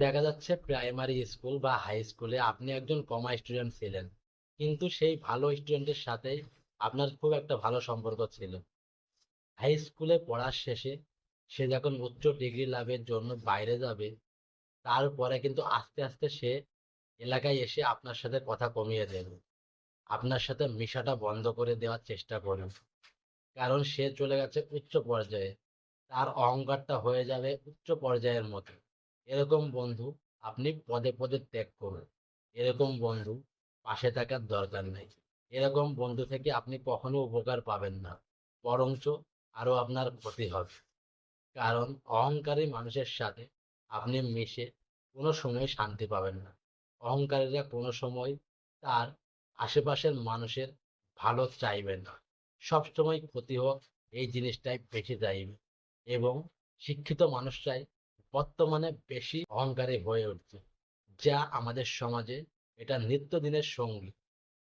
দেখা যাচ্ছে primary school বা হাই স্কুলে আপনি একজন কমা স্টুডেন্ট ছিলেন। কিন্তু সেই ভালো স্টুডেন্টের সাথে আপনার খুব একটা ভালো সম্পর্ক ছিল। হাই স্কুলে পড়ার শেষে সে যখন উচ্চ ডিগ্রি লাভের জন্য বাইরে যাবে, তারপরে কিন্তু আস্তে আস্তে সে এলাকায় এসে আপনার সাথে কথা কমিয়ে দেবে। আপনার সাথে মিশাটা বন্ধ করে দেওয়ার চেষ্টা করবে। কারণ সে চলে গেছে উচ্চ পর্যায়ে। তার অহংকারটা হয়ে যাবে উচ্চ পর্যায়ের মতো। এরকম বন্ধু আপনি পদে পদে ত্যাগ করুন। এরকম বন্ধু পাশে থাকার দরকার নেই। এরকম বন্ধু থেকে আপনি কখনো উপকার পাবেন না। বরঞ্চ আরও আপনার ক্ষতি হবে। কারণ অহংকারী মানুষের সাথে আপনি মিশে কোনো সময় শান্তি পাবেন না। অহংকারীরা কোনো সময় তার আশেপাশের মানুষের ভালো চাইবে না। সবসময় ক্ষতি হোক, এই জিনিসটাই বেশি চাইবে এবং শিক্ষিত মানুষরাই বর্তমানে বেশি অহংকারী হয়ে উঠছে যা আমাদের সমাজে এটা নিত্যদিনের সঙ্গী।